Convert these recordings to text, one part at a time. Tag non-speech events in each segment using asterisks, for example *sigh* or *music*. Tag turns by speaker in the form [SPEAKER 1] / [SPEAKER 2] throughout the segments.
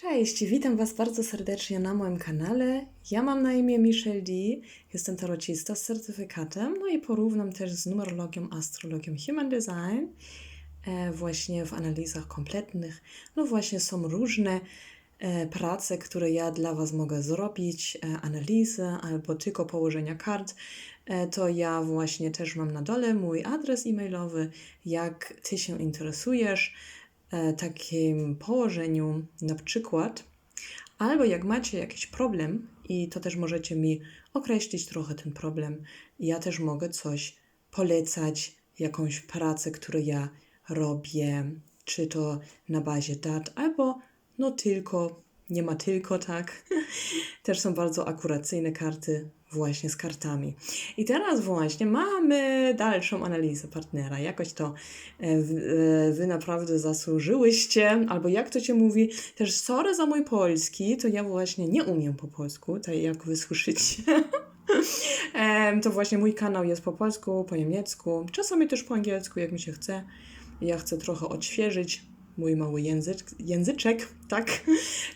[SPEAKER 1] Cześć, witam Was bardzo serdecznie na moim kanale. Ja mam na imię Michelle D. Jestem tarocista z certyfikatem, no i porównam też z numerologią, astrologią Human Design. E, właśnie w analizach kompletnych, no właśnie są różne e, prace, które ja dla Was mogę zrobić, e, analizy albo tylko położenia kart. E, to ja właśnie też mam na dole mój adres e-mailowy, jak Ty się interesujesz takim położeniu na przykład, albo jak macie jakiś problem i to też możecie mi określić trochę ten problem. Ja też mogę coś polecać, jakąś pracę, którą ja robię, czy to na bazie dat, albo no tylko, nie ma tylko, tak. *laughs* Też są bardzo akuracyjne karty właśnie z kartami. I teraz właśnie mamy dalszą analizę partnera. Jakoś to e, e, wy naprawdę zasłużyłyście, albo jak to się mówi, też sorry za mój polski, to ja właśnie nie umiem po polsku, tak jak wy słyszycie. *laughs* Em, to właśnie mój kanał jest po polsku, po niemiecku, czasami też po angielsku, jak mi się chce. Ja chcę trochę odświeżyć mój mały język, języczek, *laughs* tak?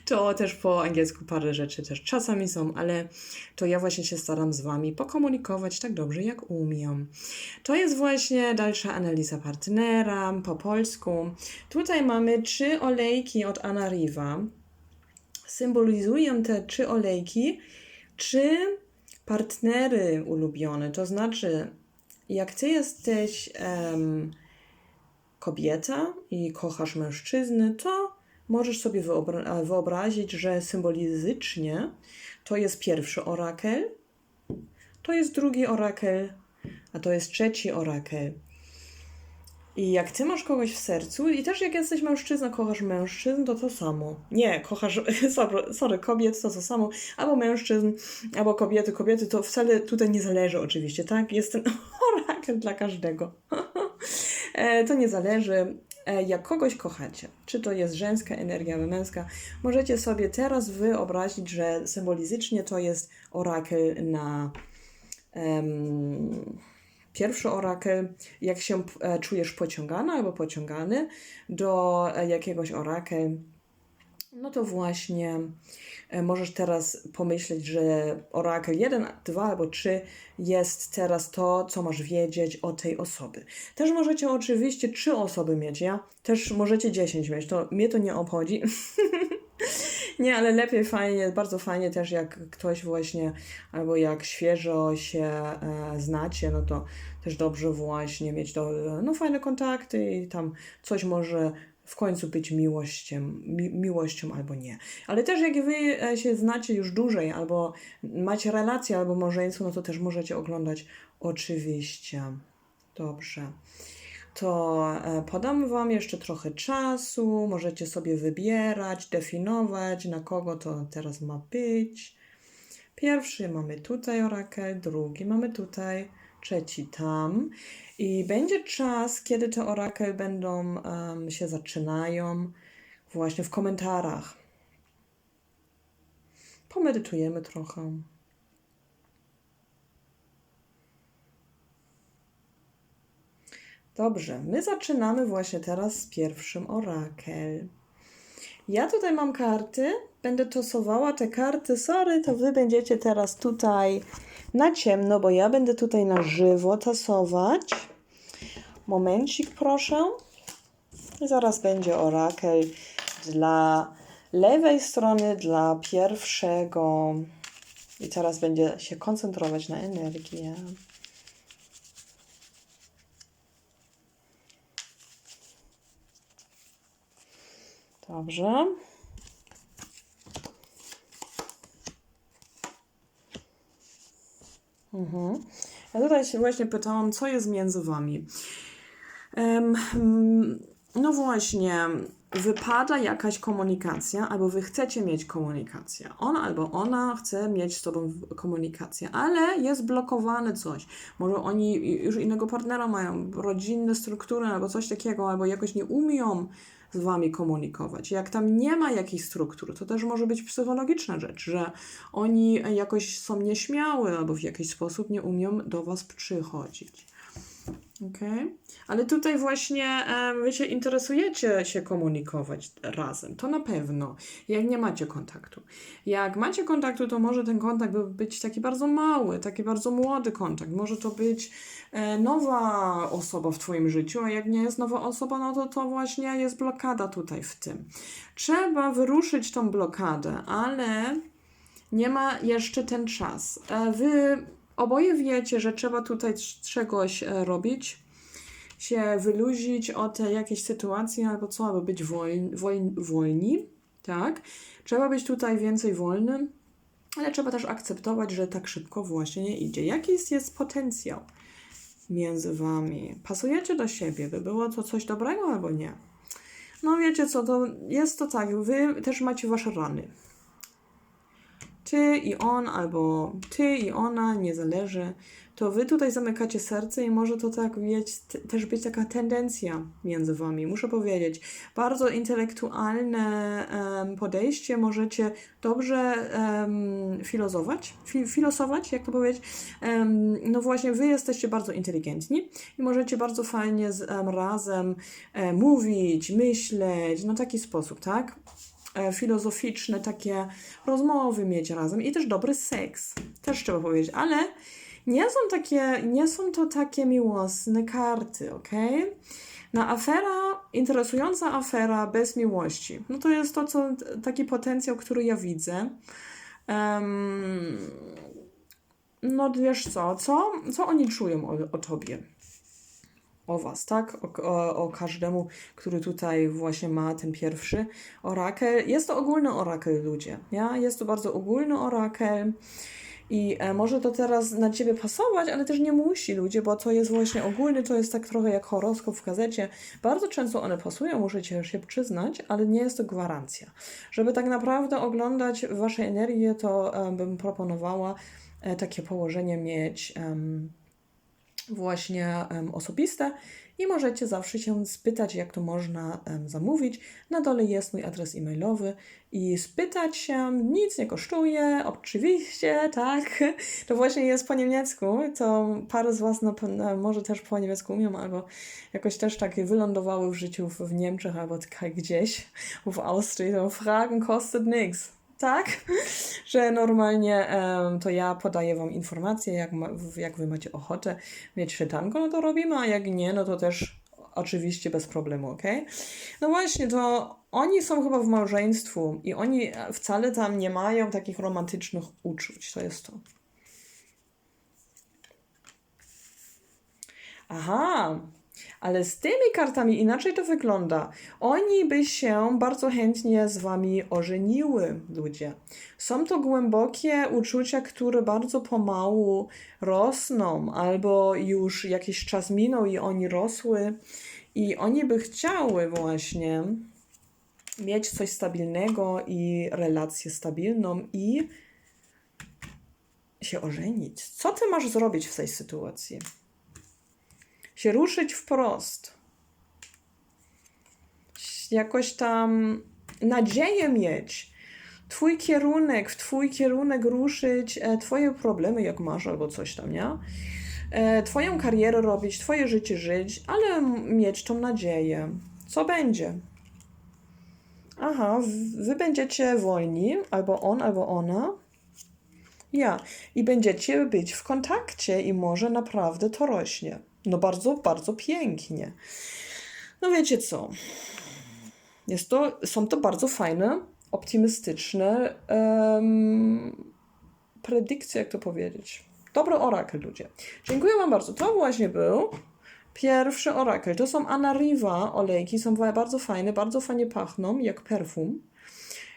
[SPEAKER 1] To też po angielsku parę rzeczy też czasami są, ale to ja właśnie się staram z Wami pokomunikować tak dobrze, jak umiem. To jest właśnie dalsza analiza partnera po polsku. Tutaj mamy trzy olejki od Anna Riva. Symbolizują te trzy olejki, trzy partnery ulubione. To znaczy, jak Ty jesteś em, kobieta i kochasz mężczyzny, to możesz sobie wyobra- wyobrazić, że symbolizycznie to jest pierwszy orakel, to jest drugi orakel, a to jest trzeci orakel. I jak ty masz kogoś w sercu, i też jak jesteś mężczyzną, kochasz mężczyzn, to to samo. Nie, kochasz, *laughs* sorry, sorry, kobiet, to to samo. Albo mężczyzn, albo kobiety. Kobiety to wcale tutaj nie zależy oczywiście, tak? Jest ten *laughs* orakel dla każdego. E, to nie zależy. E, Jak kogoś kochacie, czy to jest żeńska energia, albo męska, możecie sobie teraz wyobrazić, że symbolizycznie to jest orakel na em, pierwszy orakel, jak się e, czujesz pociągana albo pociągany do jakiegoś orakel, no to właśnie e, możesz teraz pomyśleć, że orakel 1, 2 albo 3 jest teraz to, co masz wiedzieć o tej osoby. Też możecie oczywiście trzy osoby mieć, ja też możecie 10 mieć, to mnie to nie obchodzi. *laughs* Nie, ale lepiej, fajnie, bardzo fajnie też jak ktoś właśnie, albo jak świeżo się e, znacie, no to też dobrze właśnie mieć to, no fajne kontakty i tam coś może w końcu być miłością, mi, miłością albo nie. Ale też jak wy e, się znacie już dłużej, albo macie relacje, albo małżeństwo, no to też możecie oglądać oczywiście. Dobrze to e, podam Wam jeszcze trochę czasu. Możecie sobie wybierać, definiować, na kogo to teraz ma być. Pierwszy mamy tutaj orakel, drugi mamy tutaj, trzeci tam. I będzie czas, kiedy te orakel będą em, się zaczynają właśnie w komentarzach. Pomedytujemy trochę. Dobrze, my zaczynamy właśnie teraz z pierwszym orakel. Ja tutaj mam karty, będę tosowała te karty. Sorry, to wy będziecie teraz tutaj na ciemno, bo ja będę tutaj na żywo tasować. Momencik, proszę. Zaraz będzie orakel dla lewej strony, dla pierwszego. I teraz będzie się koncentrować na energię. Dobrze. Mhm. Ja tutaj się właśnie pytałam, co jest między wami. Mm, no właśnie, wypada jakaś komunikacja, albo wy chcecie mieć komunikację. On albo ona chce mieć z tobą komunikację, ale jest blokowane coś. Może oni już innego partnera mają, rodzinne struktury albo coś takiego, albo jakoś nie umią z wami komunikować. Jak tam nie ma jakichś struktur, to też może być psychologiczna rzecz, że oni jakoś są nieśmiały albo w jakiś sposób nie umią do was przychodzić. Okej. Ale tutaj właśnie wy się interesujecie się komunikować razem. To na pewno. Jak nie macie kontaktu. Jak macie kontaktu, to może ten kontakt by- być taki bardzo mały, taki bardzo młody kontakt. Może to być e, nowa osoba w Twoim życiu, a jak nie jest nowa osoba, no to to właśnie jest blokada tutaj w tym. Trzeba wyruszyć tą blokadę, ale nie ma jeszcze ten czas. E, Wy oboje wiecie, że trzeba tutaj czegoś e, robić, się wyluzić od jakiejś sytuacji albo co, aby być wolni, wolni, tak? Trzeba być tutaj więcej wolnym, ale trzeba też akceptować, że tak szybko właśnie nie idzie. Jaki jest, jest potencjał między wami? Pasujecie do siebie? By było to coś dobrego albo nie? No wiecie co, to jest to tak, wy też macie wasze rany ty i on, albo ty i ona, nie zależy, to wy tutaj zamykacie serce i może to tak mieć, też być taka tendencja między wami. Muszę powiedzieć, bardzo intelektualne em, podejście, możecie dobrze em, filozować, fi, filosować, jak to powiedzieć. Em, no właśnie, wy jesteście bardzo inteligentni i możecie bardzo fajnie z, em, razem e, mówić, myśleć, no taki sposób, tak? E, filozoficzne takie rozmowy mieć razem i też dobry seks, też trzeba powiedzieć, ale nie są takie, nie są to takie miłosne karty, ok? Na afera, interesująca afera bez miłości. No to jest to, co, taki potencjał, który ja widzę. Em, no wiesz co, co, co oni czują o, o tobie? O Was, tak? O, o, o każdemu, który tutaj właśnie ma ten pierwszy orakel. Jest to ogólny orakel, ludzie. Ja? Jest to bardzo ogólny orakel. I e, może to teraz na Ciebie pasować, ale też nie musi, ludzie, bo to jest właśnie ogólny, to jest tak trochę jak horoskop w gazecie. Bardzo często one pasują, Cię się przyznać, ale nie jest to gwarancja. Żeby tak naprawdę oglądać Wasze energie, to e, bym proponowała e, takie położenie mieć. em, właśnie osobiste i możecie zawsze się spytać, jak to można zamówić. Na dole jest mój adres e-mailowy i spytać się nic nie kosztuje, oczywiście, *laughs* tak. To właśnie jest po niemiecku, to parę z Was na może też po niemiecku umiem, albo jakoś też takie wylądowały w życiu w, w Niemczech albo tak gdzieś w Austrii, to Fragen kostet nichts. Tak, *laughs* że normalnie em, to ja podaję Wam informacje, jak, ma, jak Wy macie ochotę mieć czytanko, no to robimy, a jak nie, no to też oczywiście bez problemu, ok? No właśnie, to oni są chyba w małżeństwu i oni e, wcale tam nie mają takich romantycznych uczuć, to jest to. Aha, ale z tymi kartami inaczej to wygląda. Oni by się bardzo chętnie z wami ożeniły, ludzie. Są to głębokie uczucia, które bardzo pomału rosną, albo już jakiś czas minął i oni rosły, i oni by chciały właśnie mieć coś stabilnego i relację stabilną i się ożenić. Co ty masz zrobić w tej sytuacji? Się ruszyć wprost. Jakoś tam nadzieję mieć. Twój kierunek, w twój kierunek ruszyć, e, twoje problemy, jak masz, albo coś tam, nie? E, twoją karierę robić, twoje życie żyć, ale mieć tą nadzieję. Co będzie? Aha, wy będziecie wolni, albo on, albo ona. Ja. I będziecie być w kontakcie i może naprawdę to rośnie. No bardzo, bardzo pięknie. No wiecie co? Jest to, są to bardzo fajne, optymistyczne em, predykcje, jak to powiedzieć. Dobry orakel, ludzie. Dziękuję Wam bardzo. To właśnie był pierwszy orakel. To są Anariva olejki, są bardzo fajne, bardzo fajnie pachną, jak perfum.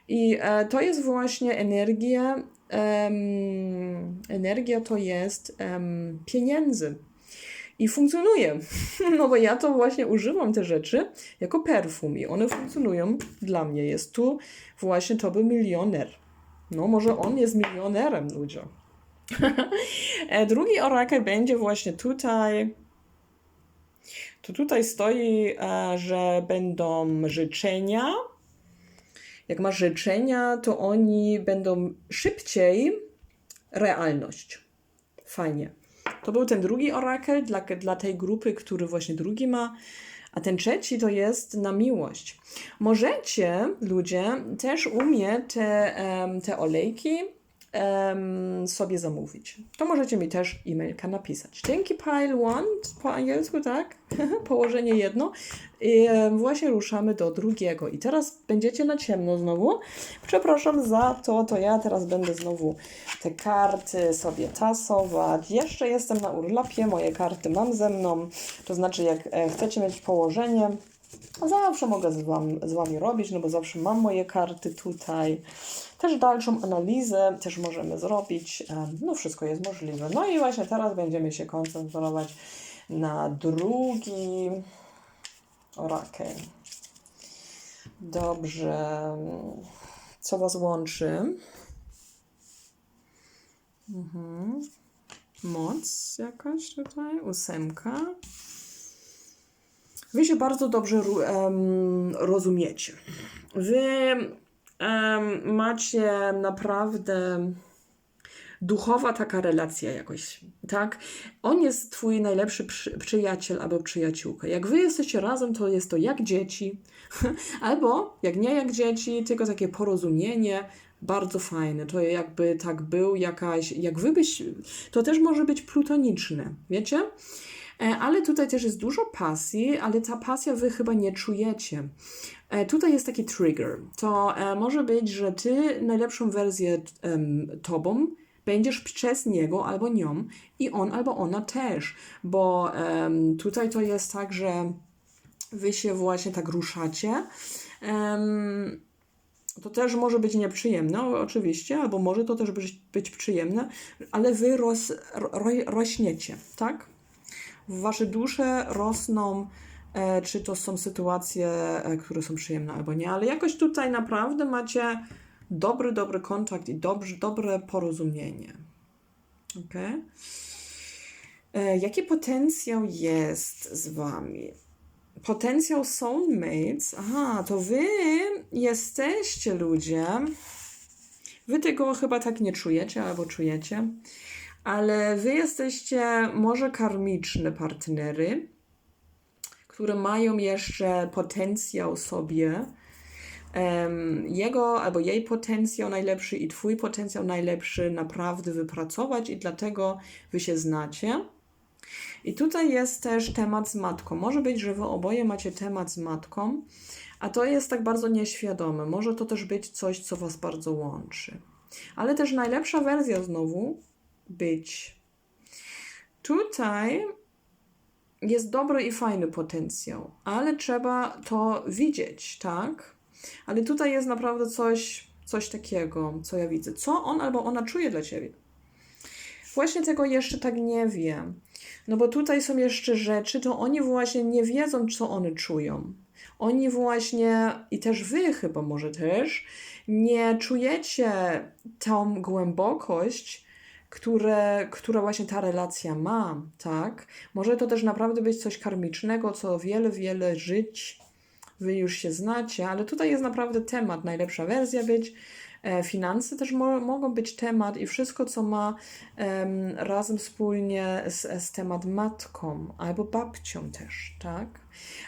[SPEAKER 1] I e, to jest właśnie energia, em, energia to jest em, pieniędzy. I funkcjonuje. *laughs* No bo ja to właśnie używam te rzeczy jako perfum i one funkcjonują dla mnie. Jest tu właśnie to był milioner. No może on jest milionerem, ludzie. *laughs* E, Drugi orakel będzie właśnie tutaj. To tutaj stoi, e, że będą życzenia. Jak masz życzenia, to oni będą szybciej realność. Fajnie. To był ten drugi orakel dla, dla tej grupy, który właśnie drugi ma. A ten trzeci to jest na miłość. Możecie, ludzie, też umie te, em, te olejki em, sobie zamówić. To możecie mi też e-mailka napisać. Dzięki Pile One, po angielsku, tak? *laughs* Położenie jedno. I właśnie ruszamy do drugiego. I teraz będziecie na ciemno znowu. Przepraszam za to, to ja teraz będę znowu te karty sobie tasować. Jeszcze jestem na urlopie, moje karty mam ze mną. To znaczy, jak e, chcecie mieć położenie, Zawsze mogę z, wam, z Wami robić, no bo zawsze mam moje karty tutaj. Też dalszą analizę też możemy zrobić. No wszystko jest możliwe. No i właśnie teraz będziemy się koncentrować na drugi orakel. Dobrze. Co Was łączy? Mhm. Moc jakaś tutaj, ósemka. Wy się bardzo dobrze em, rozumiecie. Wy em, macie naprawdę duchowa taka relacja jakoś, tak? On jest twój najlepszy przy, przyjaciel albo przyjaciółka. Jak wy jesteście razem, to jest to jak dzieci, *laughs* albo jak nie jak dzieci, tylko takie porozumienie, bardzo fajne. To jakby tak był jakaś, jak wy byś, to też może być plutoniczne, wiecie? E, Ale tutaj też jest dużo pasji, ale ta pasja wy chyba nie czujecie. E, Tutaj jest taki trigger. To e, może być, że ty najlepszą wersję tobą będziesz przez niego albo nią i on albo ona też, bo tutaj to jest tak, że wy się właśnie tak ruszacie. To też może być nieprzyjemne, oczywiście, albo może to też być, być przyjemne, ale wy roz, ro, rośniecie, tak? wasze dusze rosną, czy to są sytuacje, e, które są przyjemne albo nie, ale jakoś tutaj naprawdę macie dobry, dobry kontakt i dobrze, dobre porozumienie. Ok? E, jaki potencjał jest z wami? Potencjał soulmates. Aha, to wy jesteście ludzie. Wy tego chyba tak nie czujecie albo czujecie ale wy jesteście może karmiczne partnery, które mają jeszcze potencjał sobie, jego albo jej potencjał najlepszy i twój potencjał najlepszy naprawdę wypracować i dlatego wy się znacie. I tutaj jest też temat z matką. Może być, że wy oboje macie temat z matką, a to jest tak bardzo nieświadome. Może to też być coś, co was bardzo łączy. Ale też najlepsza wersja znowu być. Tutaj jest dobry i fajny potencjał, ale trzeba to widzieć, tak? Ale tutaj jest naprawdę coś, coś takiego, co ja widzę. Co on albo ona czuje dla ciebie? Właśnie tego jeszcze tak nie wiem. No bo tutaj są jeszcze rzeczy, to oni właśnie nie wiedzą, co one czują. Oni właśnie, i też wy chyba może też, nie czujecie tą głębokość, które, która właśnie ta relacja ma, tak? Może to też naprawdę być coś karmicznego, co wiele, wiele żyć wy już się znacie, ale tutaj jest naprawdę temat, najlepsza wersja być. E, finanse też mo mogą być temat i wszystko, co ma em, razem wspólnie z, z temat matką albo babcią też, tak?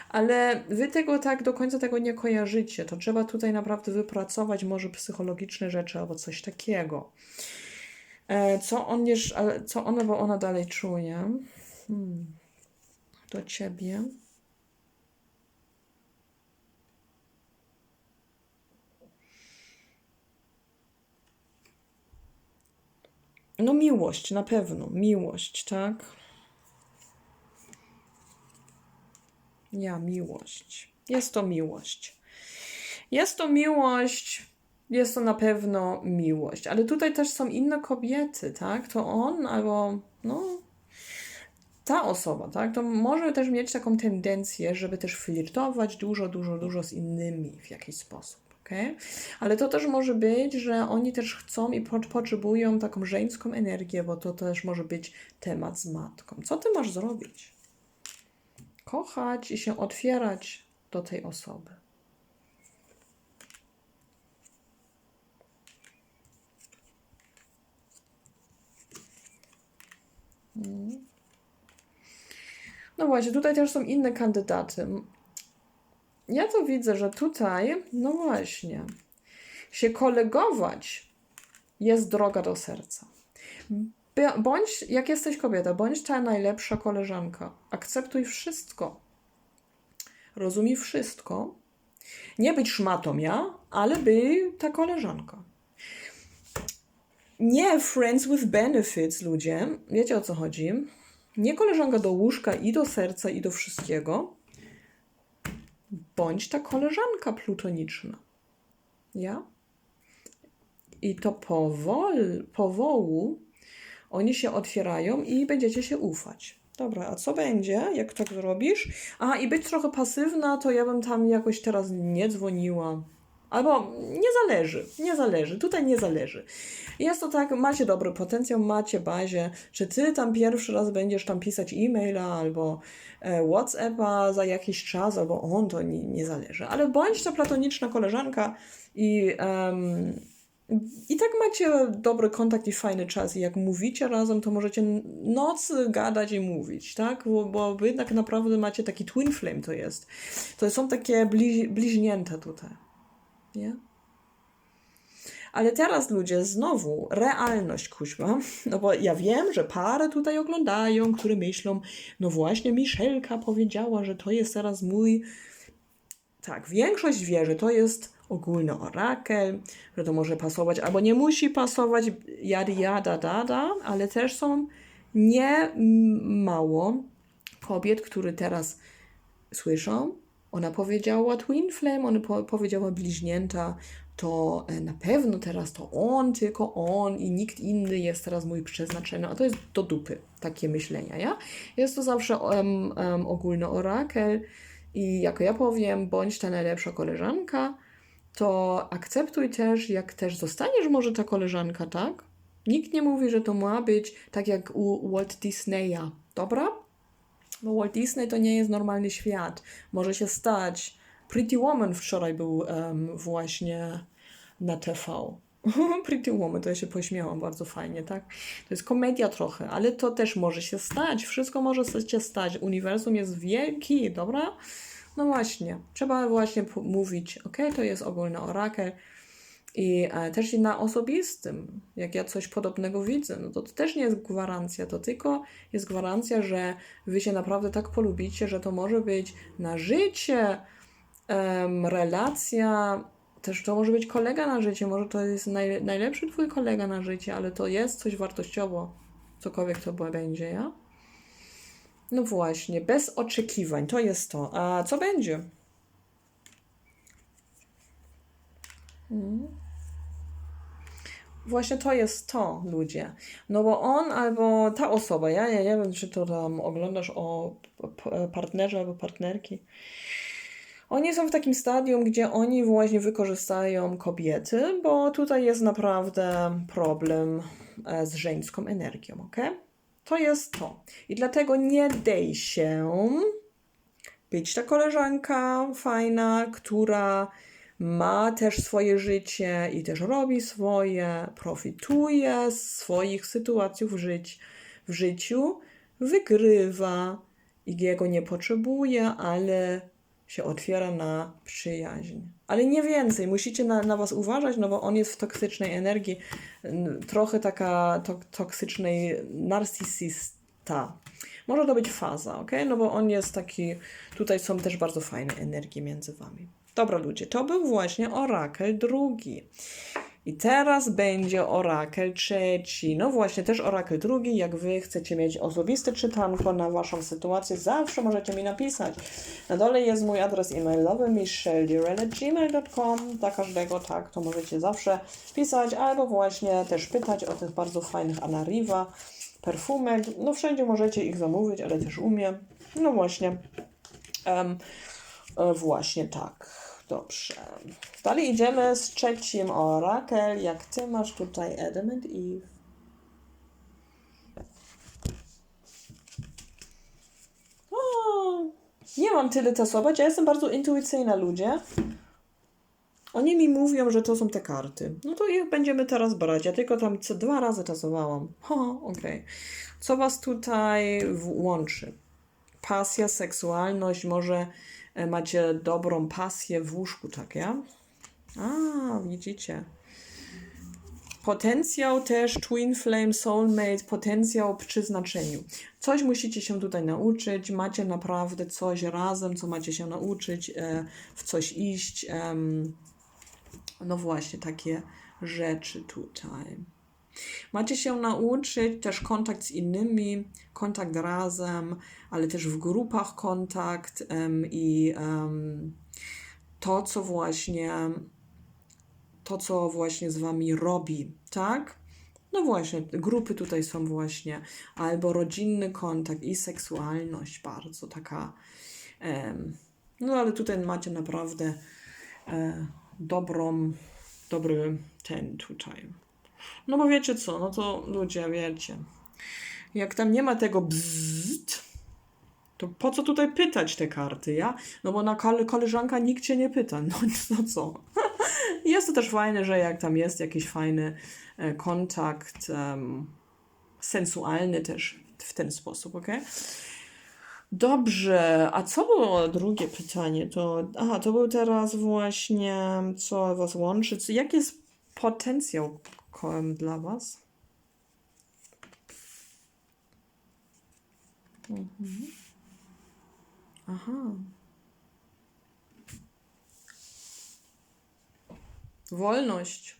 [SPEAKER 1] Ale wy tego tak do końca tego nie kojarzycie. To trzeba tutaj naprawdę wypracować może psychologiczne rzeczy albo coś takiego. E, Co on ale co ona, bo ona dalej czuje hmm. do ciebie. No miłość, na pewno, miłość, tak? Ja, miłość. Jest to miłość. Jest to miłość, jest to na pewno miłość, ale tutaj też są inne kobiety, tak? To on albo, no, ta osoba, tak? To może też mieć taką tendencję, żeby też flirtować dużo, dużo, dużo z innymi w jakiś sposób. Okay? Ale to też może być, że oni też chcą i po- potrzebują taką żeńską energię, bo to też może być temat z matką. Co ty masz zrobić? Kochać i się otwierać do tej osoby. No właśnie, tutaj też są inne kandydaty. Ja to widzę, że tutaj, no właśnie, się kolegować jest droga do serca. Bądź, jak jesteś kobieta, bądź ta najlepsza koleżanka. Akceptuj wszystko. Rozumij wszystko. Nie być szmatą, ja, ale by ta koleżanka. Nie friends with benefits, ludzie. Wiecie o co chodzi? Nie koleżanka do łóżka i do serca i do wszystkiego. Bądź ta koleżanka plutoniczna. Ja? I to powol, powołu oni się otwierają i będziecie się ufać. Dobra, a co będzie, jak tak zrobisz? A i być trochę pasywna, to ja bym tam jakoś teraz nie dzwoniła. Albo nie zależy, nie zależy, tutaj nie zależy. Jest to tak, macie dobry potencjał, macie bazie, że ty tam pierwszy raz będziesz tam pisać e-maila albo e, Whatsappa za jakiś czas, albo on, to nie, nie zależy. Ale bądź ta platoniczna koleżanka i em, i tak macie dobry kontakt i fajny czas. I jak mówicie razem, to możecie nocy gadać i mówić, tak? Bo, bo wy tak naprawdę macie taki twin flame to jest. To są takie bliź, bliźnięta tutaj. Nie? Ale teraz ludzie, znowu realność, kuźma. No bo ja wiem, że pary tutaj oglądają, które myślą, no właśnie Michelka powiedziała, że to jest teraz mój tak, większość wie, że to jest ogólny orakel, że to może pasować albo nie musi pasować, jada, jada, dada, ale też są nie mało kobiet, które teraz słyszą. Ona powiedziała Twin Flame, ona po powiedziała bliźnięta, to e, na pewno teraz to on, tylko on i nikt inny jest teraz mój przeznaczony. A to jest do dupy, takie myślenia, ja? Jest to zawsze um, um, ogólny orakel i jak ja powiem, bądź ta najlepsza koleżanka, to akceptuj też, jak też zostaniesz może ta koleżanka, tak? Nikt nie mówi, że to ma być tak jak u Walt Disneya, dobra? Bo Walt Disney to nie jest normalny świat. Może się stać. Pretty Woman wczoraj był em, właśnie na TV. *laughs* Pretty Woman, to ja się pośmiałam bardzo fajnie, tak? To jest komedia trochę, ale to też może się stać. Wszystko może się stać. Uniwersum jest wielki, dobra? No właśnie, trzeba właśnie mówić, ok, to jest ogólny orakel. I e, też i na osobistym, jak ja coś podobnego widzę, no to, to też nie jest gwarancja, to tylko jest gwarancja, że wy się naprawdę tak polubicie, że to może być na życie em, relacja, też to może być kolega na życie, może to jest naj, najlepszy twój kolega na życie, ale to jest coś wartościowo, cokolwiek to będzie, ja? No właśnie, bez oczekiwań, to jest to. A co będzie? Właśnie to jest to, ludzie. No bo on albo ta osoba, ja, ja nie wiem, czy to tam oglądasz o partnerze albo partnerki. Oni są w takim stadium, gdzie oni właśnie wykorzystają kobiety, bo tutaj jest naprawdę problem e, z żeńską energią, ok? To jest to. I dlatego nie dej się być ta koleżanka fajna, która ma też swoje życie i też robi swoje, profituje z swoich sytuacji w, żyć, w życiu, wygrywa i jego nie potrzebuje, ale się otwiera na przyjaźń. Ale nie więcej, musicie na, na was uważać, no bo on jest w toksycznej energii, trochę taka to, toksycznej narcysysta. Może to być faza, ok? No bo on jest taki, tutaj są też bardzo fajne energie między wami. Dobra ludzie, to był właśnie orakel drugi. I teraz będzie orakel trzeci. No właśnie, też orakel drugi. Jak wy chcecie mieć osobiste czytanko na waszą sytuację, zawsze możecie mi napisać. Na dole jest mój adres e-mailowy micheldirel.gmail.com Dla każdego, tak, to możecie zawsze pisać, albo właśnie też pytać o tych bardzo fajnych Anariva, perfumek. No wszędzie możecie ich zamówić, ale też umiem. No właśnie. E, właśnie tak. Dobrze. Dalej idziemy z trzecim orakel. Jak ty masz tutaj Adam and Eve. O, nie mam tyle tasować. Ja jestem bardzo intuicyjna, ludzie. Oni mi mówią, że to są te karty. No to ich będziemy teraz brać. Ja tylko tam co dwa razy tasowałam. Ho, okej. Co was tutaj łączy? pasja, seksualność, może e, macie dobrą pasję w łóżku, tak, ja? A, widzicie. Potencjał też, twin flame, soulmate, potencjał przy znaczeniu. Coś musicie się tutaj nauczyć, macie naprawdę coś razem, co macie się nauczyć, e, w coś iść. no właśnie, takie rzeczy tutaj. Macie się nauczyć też kontakt z innymi, kontakt razem, ale też w grupach kontakt i to, co właśnie to, co właśnie z wami robi, tak? No właśnie, grupy tutaj są właśnie, albo rodzinny kontakt i seksualność, bardzo taka. no ale tutaj macie naprawdę e, dobrą, dobry ten tutaj. No bo wiecie co, no to ludzie, wiecie, jak tam nie ma tego bzzzt, to po co tutaj pytać te karty, ja? No bo na kole, koleżanka nikt cię nie pyta, no, *laughs* no co? *laughs* Jest to też fajne, że jak tam jest jakiś fajny e, kontakt em, sensualny też w ten sposób, ok? Dobrze, a co było drugie pytanie? To, aha, to był teraz właśnie, co was łączy, co, jaki jest potencjał dla was? Mhm. Aha. Wolność.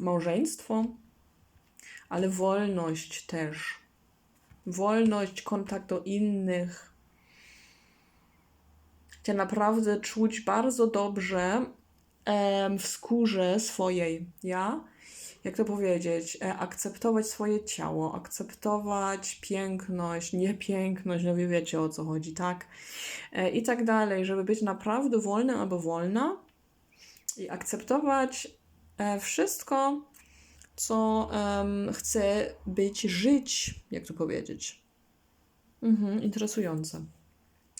[SPEAKER 1] Małżeństwo, ale wolność też. Wolność, kontakt do innych. Cię naprawdę czuć bardzo dobrze em, w skórze swojej, ja? Jak to powiedzieć? E, akceptować swoje ciało, akceptować piękność, niepiękność, no wy wiecie o co chodzi, tak? E, I tak dalej, żeby być naprawdę wolnym albo wolna i akceptować e, wszystko, co em, chce być, żyć, jak to powiedzieć. Mhm, interesujące.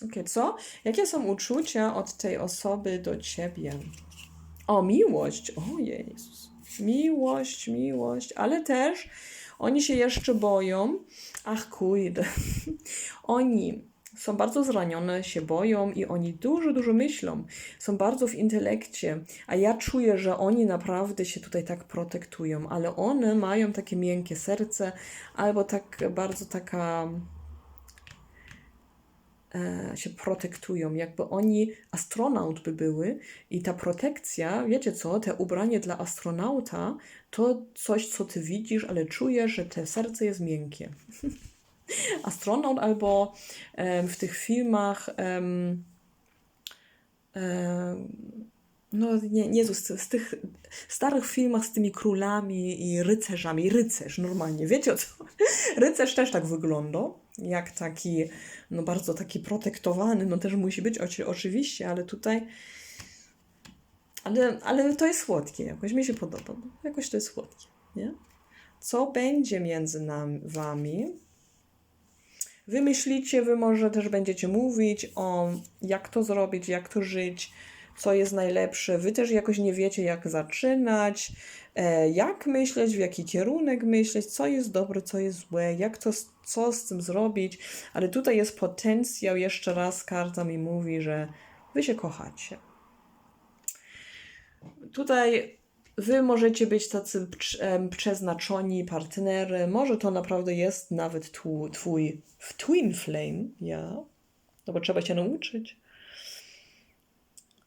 [SPEAKER 1] Okej, co? Jakie są uczucia od tej osoby do ciebie? O, miłość. O Jezus. Miłość, miłość, ale też oni się jeszcze boją. Ach, kurde. *laughs* Oni są bardzo zranione, się boją i oni dużo, dużo myślą. Są bardzo w intelekcie, a ja czuję, że oni naprawdę się tutaj tak protektują, ale one mają takie miękkie serce albo tak bardzo taka się protektują, jakby oni astronaut by były i ta protekcja, wiecie co, te ubranie dla astronauta to coś, co ty widzisz, ale czujesz, że te serce jest miękkie. *laughs* astronaut albo w tych filmach no nie, z, z tych starych filmach z tymi królami i rycerzami, rycerz normalnie, wiecie o co? *laughs* Rycerz też tak wygląda, jak taki, no bardzo taki protektowany, no też musi być oczy, oczywiście, ale tutaj ale, ale to jest słodkie, jakoś mi się podoba, no, jakoś to jest słodkie, nie? Co będzie między nami, wami? Wy myślicie, wy może też będziecie mówić o jak to zrobić, jak to żyć, co jest najlepsze. Wy też jakoś nie wiecie, jak zaczynać, e, jak myśleć, w jaki kierunek myśleć, co jest dobre, co jest złe, jak to, co z tym zrobić. Ale tutaj jest potencjał, jeszcze raz karta mi mówi, że wy się kochacie. Tutaj wy możecie być tacy prz- em, przeznaczeni partnery. Może to naprawdę jest nawet tu, twój twin flame, ja. No bo trzeba się nauczyć.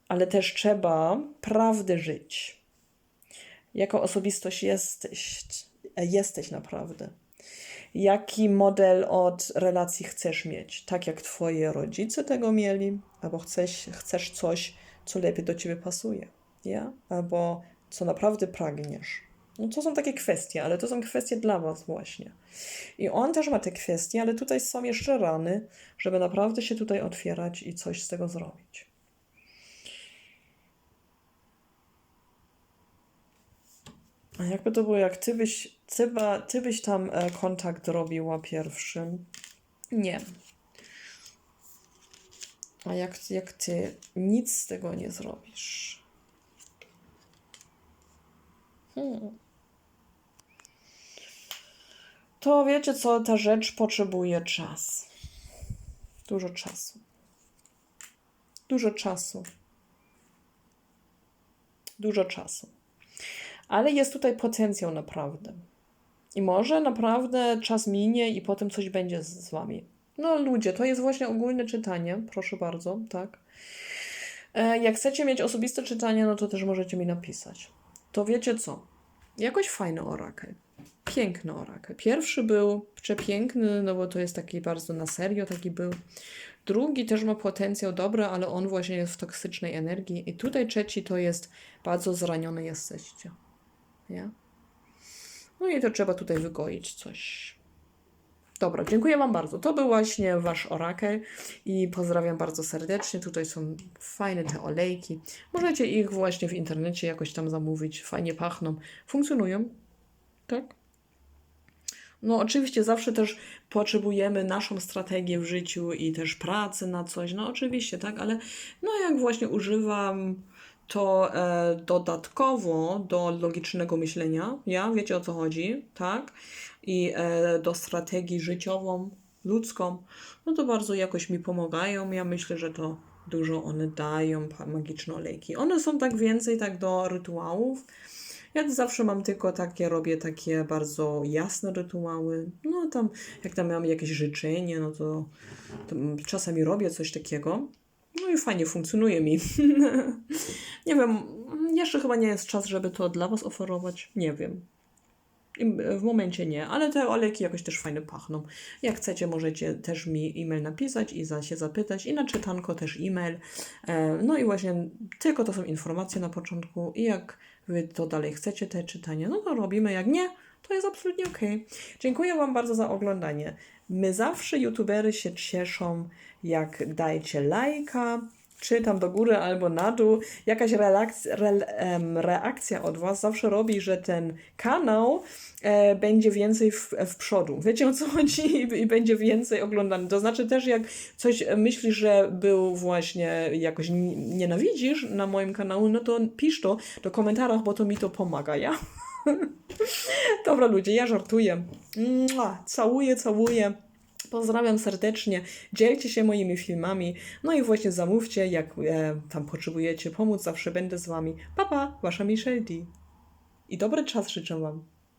[SPEAKER 1] Ale też trzeba prawdę żyć. Jako osobistość jesteś, jesteś naprawdę. Jaki model od relacji chcesz mieć? Tak jak twoje rodzice tego mieli, albo chcesz, chcesz coś, co lepiej do ciebie pasuje, ja? Albo co naprawdę pragniesz. No to są takie kwestie, ale to są kwestie dla was właśnie. I on też ma te kwestie, ale tutaj są jeszcze rany, żeby naprawdę się tutaj otwierać i coś z tego zrobić. A jakby to było, jak ty byś, ty, ba- ty byś tam e, kontakt robiła pierwszy? Nie. A jak, jak ty nic z tego nie zrobisz? Hmm. To wiecie co, ta rzecz potrzebuje czas. Dużo czasu. Dużo czasu. Dużo czasu. Ale jest tutaj potencjał naprawdę. I może naprawdę czas minie i potem coś będzie z, z wami. No ludzie, to jest właśnie ogólne czytanie, proszę bardzo, tak. E, jak chcecie mieć osobiste czytanie, no to też możecie mi napisać. To wiecie co? Jakoś fajny orakel. Piękny orakel. Pierwszy był przepiękny, no bo to jest taki bardzo na serio taki był. Drugi też ma potencjał dobry, ale on właśnie jest w toksycznej energii. I tutaj trzeci to jest bardzo zraniony jesteście. Nie? No i to trzeba tutaj wygoić coś. Dobra, dziękuję Wam bardzo. To był właśnie Wasz orakel i pozdrawiam bardzo serdecznie. Tutaj są fajne te olejki. Możecie ich właśnie w internecie jakoś tam zamówić. Fajnie pachną. Funkcjonują. Tak? No, oczywiście zawsze też potrzebujemy naszą strategię w życiu i też pracy na coś. No, oczywiście, tak, ale no, jak właśnie używam to e, dodatkowo do logicznego myślenia, ja wiecie o co chodzi, tak? I e, do strategii życiową, ludzką, no to bardzo jakoś mi pomagają. Ja myślę, że to dużo one dają, magiczne olejki. One są tak więcej tak do rytuałów. Ja zawsze mam tylko takie, robię takie bardzo jasne rytuały. No tam, jak tam mam jakieś życzenie, no to, to czasami robię coś takiego. No i fajnie funkcjonuje mi. *laughs* nie wiem, jeszcze chyba nie jest czas, żeby to dla Was oferować. Nie wiem. W momencie nie, ale te olejki jakoś też fajnie pachną. Jak chcecie, możecie też mi e-mail napisać i za się zapytać. I na czytanko też e-mail. E, No i właśnie tylko to są informacje na początku. I jak Wy to dalej chcecie, te czytanie, no to robimy. Jak nie, to jest absolutnie ok. Dziękuję Wam bardzo za oglądanie. My zawsze, youtubery, się cieszą, jak dajecie lajka, czy tam do góry albo na dół. Jakaś reakcja, od Was zawsze robi, że ten kanał e, będzie więcej w, w przodu. Wiecie o co chodzi? I, I będzie więcej oglądany. To znaczy też, jak coś myślisz, że był właśnie jakoś nienawidzisz na moim kanale, no to pisz to do komentarzach, bo to mi to pomaga, ja? *laughs* Dobra ludzie, ja żartuję. Całuję, całuję. Pozdrawiam serdecznie, dzielcie się moimi filmami, no i właśnie zamówcie, jak e, tam potrzebujecie pomóc, zawsze będę z wami. Pa, pa, wasza Michelle D. I dobry czas życzę wam.